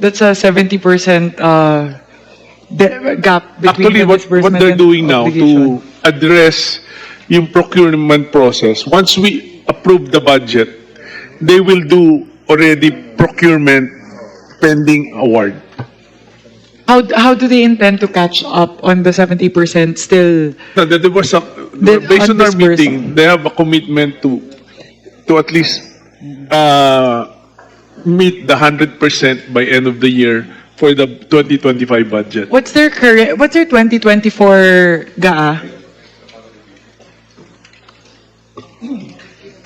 That's a 70% uh, de- gap between Actually, the what, what disbursement they're and doing now obligation. to address yung procurement process, once we approve the budget, they will do already procurement pending award. How, how do they intend to catch up on the 70% still? No, there there was a, The based on our undisbursed. meeting, they have a commitment to, to at least, uh, meet the hundred percent by end of the year for the 2025 budget. What's their current, what's their 2024 GAA?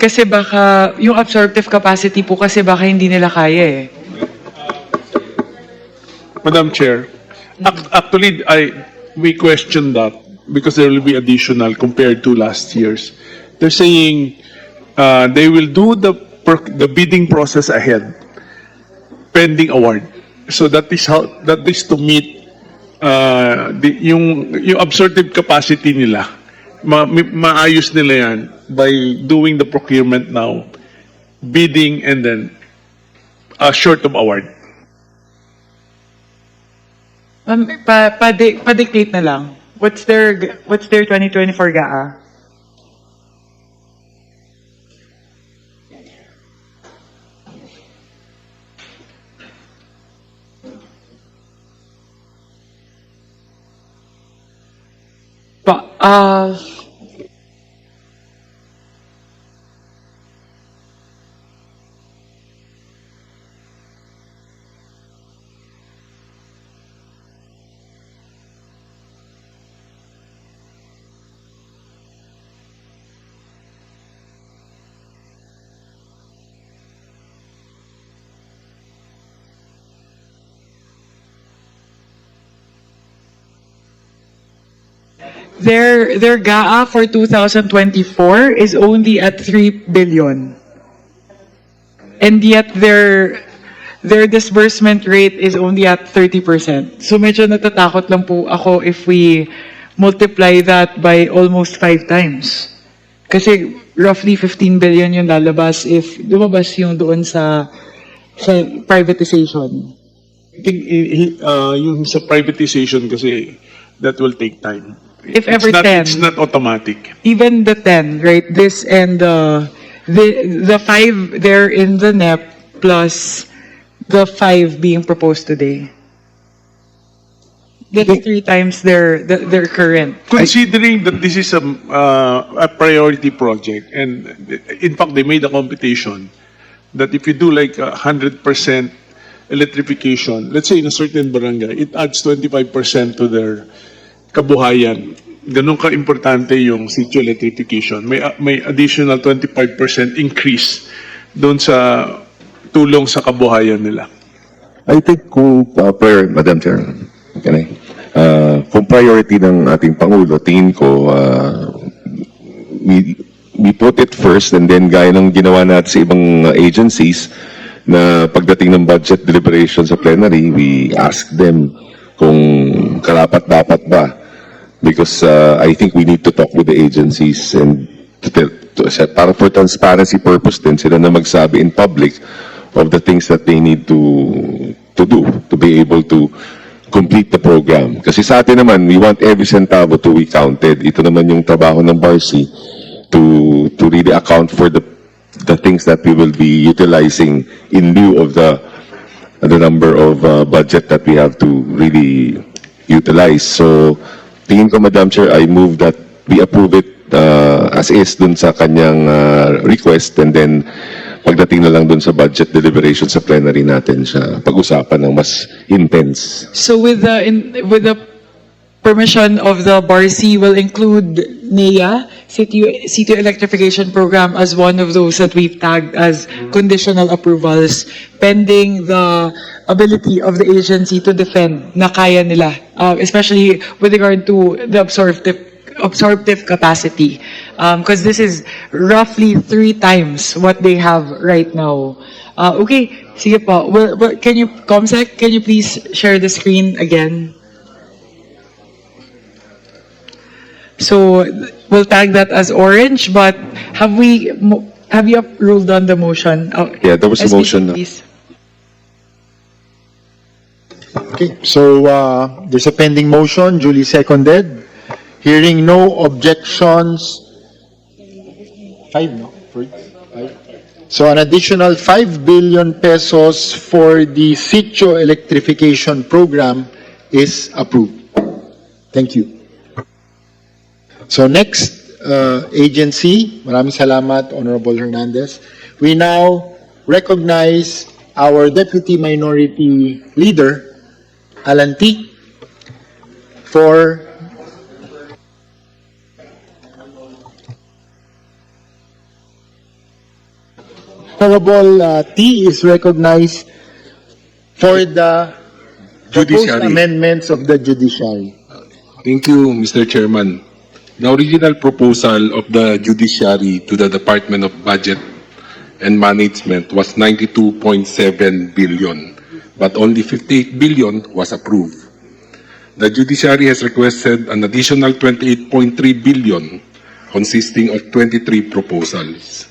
Kasi baka, yung absorptive capacity po kasi baka hindi nila kaya eh. Madam Chair, ac- actually, I, we question that because there will be additional compared to last year's. They're saying, uh, they will do the, per- the bidding process ahead, pending award. So that is how, that is to meet, uh, the, yung, yung absorptive capacity nila. Ma, maayos nila yan by doing the procurement now, bidding and then, uh, short of award. Um, pa, pa, pa-dictate na lang. What's their, what's their 2024 GAA? Pa, their, their GAA for 2024 is only at 3 billion. And yet their, their disbursement rate is only at 30%. So medyo natatakot lang po ako if we multiply that by almost five times. Kasi roughly 15 billion yung lalabas if lumabas yung doon sa, sa privatization. I think uh, yung sa privatization kasi that will take time. If It's ever not, 10. It's not automatic. even the 10, right? This and the the the 5 there in the NEP plus the 5 being proposed today. That's three times their the- their current. Considering that this is a, uh, a priority project and in fact they made a computation that if you do like a hundred percent electrification, let's say in a certain barangay, it adds 25% to their kabuhayan. Ganun ka-importante yung sitio electrification. May, may additional 25% increase doon sa tulong sa kabuhayan nila. I think kung uh, prior, Madam Chair, can I? Uh, kung priority ng ating Pangulo, tingin ko, uh, we, we put it first and then gaya ng ginawa natin sa ibang uh, agencies na pagdating ng budget deliberation sa plenary, we ask them kung karapat dapat ba. Because uh, I think we need to talk with the agencies and to, tell- to, para for transparency purpose din, sila na magsabi in public of the things that they need to to do to be able to complete the program. Kasi sa atin naman, we want every centavo to be counted. Ito naman yung trabaho ng BARC to to really account for the the things that we will be utilizing in lieu of the the number of uh, budget that we have to really utilize. So, tingin ko, Madam Chair, I move that we approve it uh, as is dun sa kanyang uh, request and then pagdating na lang dun sa budget deliberation sa plenary natin siya pag-usapan ng mas intense. So with the in, with the permission of the BARC will include NEA, City, City Electrification Program as one of those that we've tagged as conditional approvals pending the ability of the agency to defend na kaya nila, uh, especially with regard to the absorptive absorptive capacity because this is roughly three times what they have right now. Uh, okay, sige po. Well, well, can you, Comsec, can you please share the screen again? So we'll tag that as orange, but have we, mo- have you ruled on the motion? Oh, Yeah, there was a SPC, motion. please. Okay, so uh, there's a pending motion, Julie seconded. Hearing no objections. Five, no? For- five. So an additional 5 billion pesos for the sitio electrification program is approved. Thank you. So next uh, agency, maraming salamat, Honorable Hernandez. We now recognize our Deputy Minority Leader, Alan T, for Honorable uh, T is recognized for the proposed Judiciary. amendments of the judiciary. Thank you, Mr. Chairman. The original proposal of the judiciary to the Department of Budget and Management was 92.7 billion, but only 58 billion was approved. The judiciary has requested an additional 28.3 billion consisting of 23 proposals.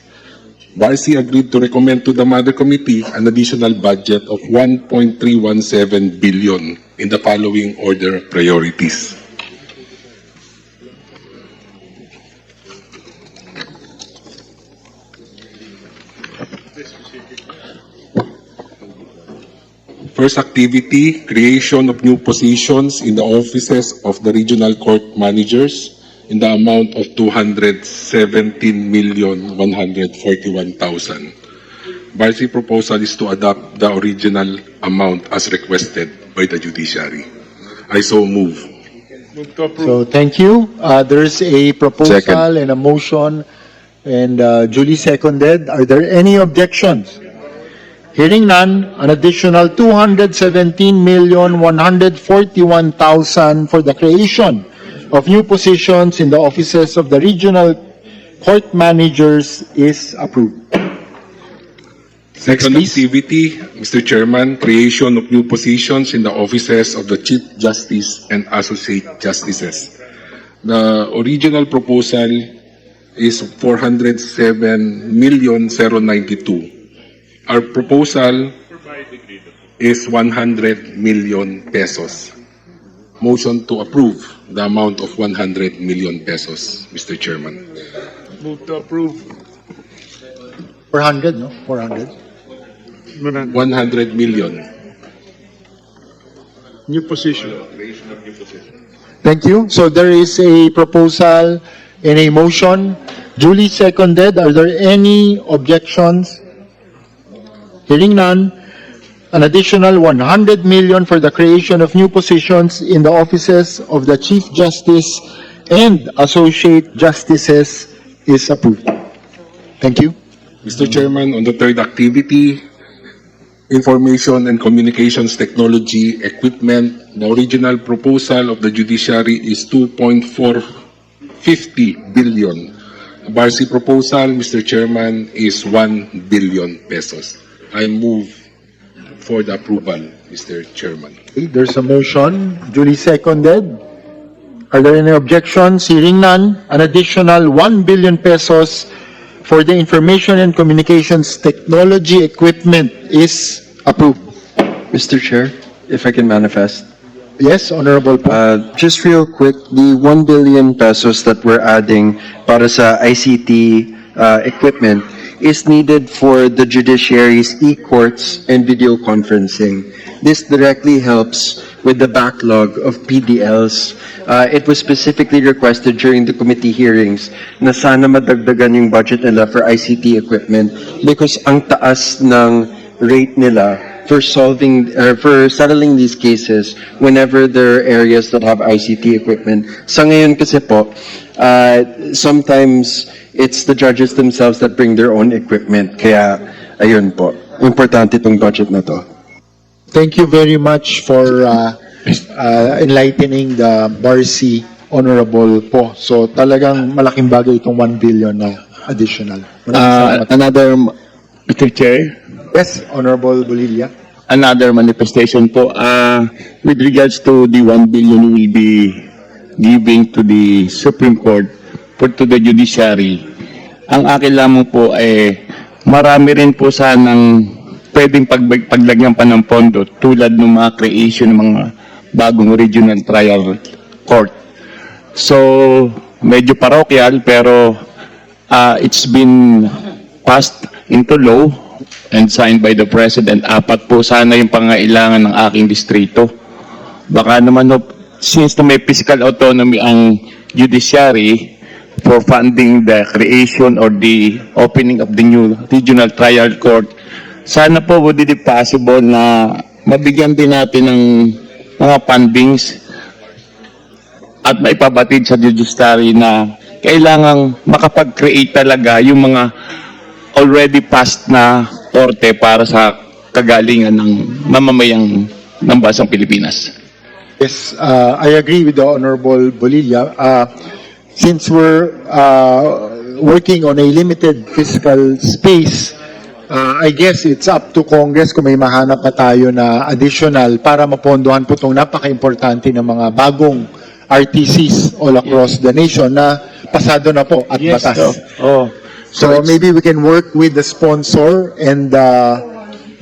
BARC agreed to recommend to the Mother Committee an additional budget of 1.317 billion in the following order of priorities. First activity, creation of new positions in the offices of the regional court managers in the amount of 217,141,000. Barsi proposal is to adopt the original amount as requested by the judiciary. I so move. Move to approve. So thank you. Uh, There's a proposal Second. and a motion and uh, duly seconded. Are there any objections? Hearing none, an additional 217,141,000 for the creation of new positions in the offices of the regional court managers is approved. Next, Second please. activity, Mr. Chairman, creation of new positions in the offices of the Chief Justice and Associate Justices. The original proposal is 407,092. Our proposal is 100 million pesos. Motion to approve the amount of 100 million pesos, Mr. Chairman. Move to approve. 400, no? 400. 100 million. New position. Thank you. So there is a proposal and a motion duly seconded. Are there any objections? Hearing none, an additional 100 million for the creation of new positions in the offices of the Chief Justice and Associate Justices is approved. Thank you. Mr. Chairman, on the third activity, Information and Communications Technology Equipment, the original proposal of the judiciary is 2.450 billion. Barsi proposal, Mr. Chairman, is 1 billion pesos. I move for the approval, Mr. Chairman. Okay, There's a motion duly seconded. Are there any objections? Hearing none, an additional 1 billion pesos for the information and communications technology equipment is approved. Mr. Chair, if I can manifest. Yes, Honorable Po. Uh, just real quick, the 1 billion pesos that we're adding para sa ICT uh, equipment is needed for the judiciary's e-courts and video conferencing. This directly helps with the backlog of PDLs. Uh, it was specifically requested during the committee hearings na sana madagdagan yung budget nila for ICT equipment because ang taas ng rate nila for solving uh, for settling these cases whenever there are areas that have ICT equipment. Sa ngayon kasi po, uh, sometimes it's the judges themselves that bring their own equipment. Kaya ayun po, importante itong budget na to. Thank you very much for uh, uh, enlightening the Barsi Honorable Po. So talagang malaking bagay itong 1 billion na additional. Maraming Uh, salamat. another, Mr. Chair, Yes, Honorable Bolivia. another manifestation po, uh, with regards to the 1 billion will be giving to the Supreme Court for to the judiciary. Ang akin lamang po ay marami rin po sanang pwedeng pag, paglagyan pa ng pondo tulad ng mga creation ng mga bagong regional trial court. So, medyo parochial pero uh, it's been passed into law and signed by the President. Apat po sana yung pangailangan ng aking distrito. Baka naman, no, since na may fiscal autonomy ang judiciary for funding the creation or the opening of the new regional trial court, sana po would it be possible na mabigyan din natin ng mga fundings at maipabatid sa judiciary na kailangang makapag-create talaga yung mga already passed na korte para sa kagalingan ng mamamayang ng bansang Pilipinas. Yes, uh, I agree with the Honorable Bolilla. Uh, since we're uh, working on a limited fiscal space, uh, I guess it's up to Congress kung may mahanap pa tayo na additional para mapondohan po itong napaka-importante ng mga bagong RTCs all across the nation na pasado na po at batas. Oh. So maybe we can work with the sponsor and the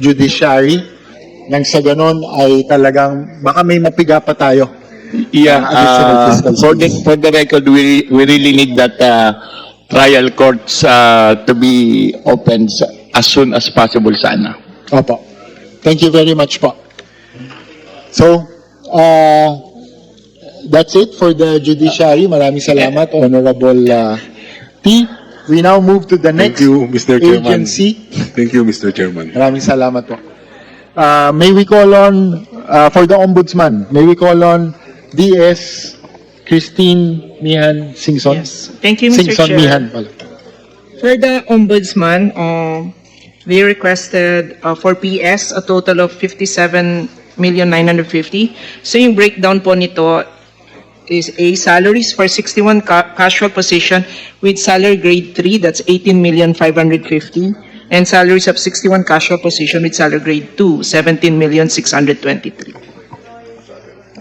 judiciary nang sa ganon ay talagang baka may mapiga pa tayo. Yeah, uh, for the, for the record, we, we really need that uh, trial courts uh, to be opened as soon as possible sana. Opo. Thank you very much po. So, uh, that's it for the judiciary. Maraming salamat, Honorable uh, T. We now move to the Thank next you, Mr. Chairman. agency. Thank you, Mr. Chairman. Maraming salamat po. Uh, may we call on, uh, for the ombudsman, may we call on DS Christine Mihan Singson? Yes. Thank you, Mr. Singson Chair. Mihan pala. For the ombudsman, uh, they requested uh, for PS a total of 57,950. So yung breakdown po nito is A, salaries for 61 ca- casual position with salary grade 3, that's 18,550. And salaries of 61 casual position with salary grade 2, 17,623.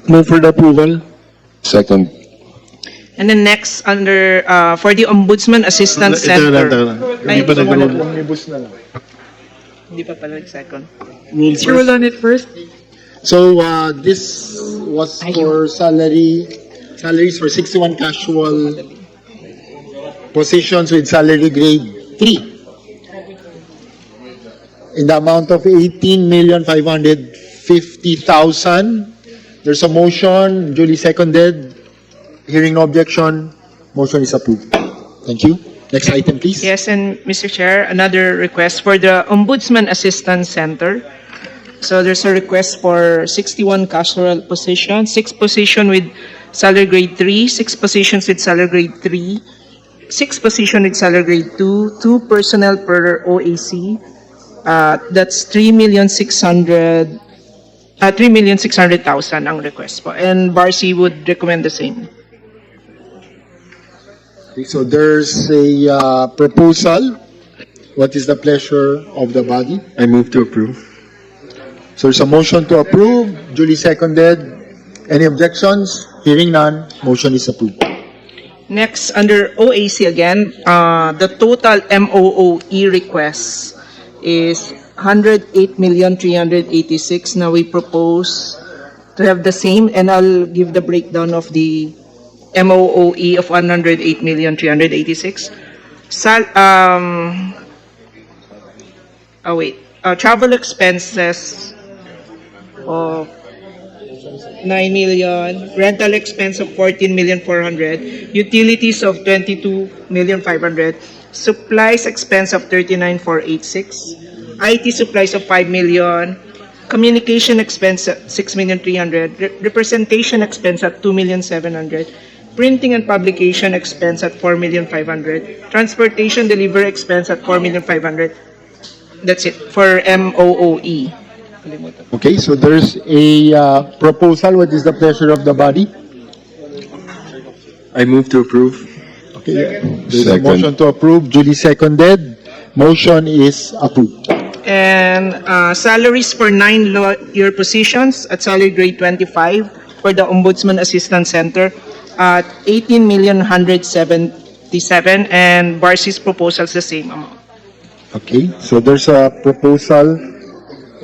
Move for the approval. Second. And then next, under, uh, for the Ombudsman Assistance Center. Ay, Omnibus na lang. Hindi pa pala second. Sure, we'll on it first. So, uh, this was for salary, salaries for 61 casual positions with salary grade 3. In the amount of 18,550,000. There's a motion, duly seconded. Hearing no objection, motion is approved. Thank you. Next item, please. Yes, and Mr. Chair, another request for the Ombudsman Assistance Center. So there's a request for 61 casual positions, six position with salary grade 3, six positions with salary grade 3, six position with salary grade 2, two personnel per OAC. Uh, that's 3,600,000, uh, 3,600,000 ang request po. And Barcy would recommend the same. Okay, So there's a uh, proposal. What is the pleasure of the body? I move to approve. So there's a motion to approve, duly seconded. Any objections? Hearing none, motion is approved. Next, under OAC again, uh, the total MOOE requests is 108,386. Now we propose to have the same, and I'll give the breakdown of the MOOE of 108,386. Sal, um, oh wait, uh, travel expenses of 9 million, rental expense of 14 million 400, utilities of 22 million 500, supplies expense of 39 486, IT supplies of 5 million, communication expense at 6 million 300, re- representation expense at 2 million 700, printing and publication expense at 4 million 500, transportation delivery expense at 4 million 500. That's it for MOOE. Okay, so there's a uh, proposal. What is the pleasure of the body? I move to approve. Okay, there's a Second. motion to approve, Julie seconded. Motion is approved. and uh, salaries for nine lawyer positions at salary grade 25 for the Ombudsman Assistance Center at 18,177 and Barcy's proposal is the same amount. Okay, so there's a proposal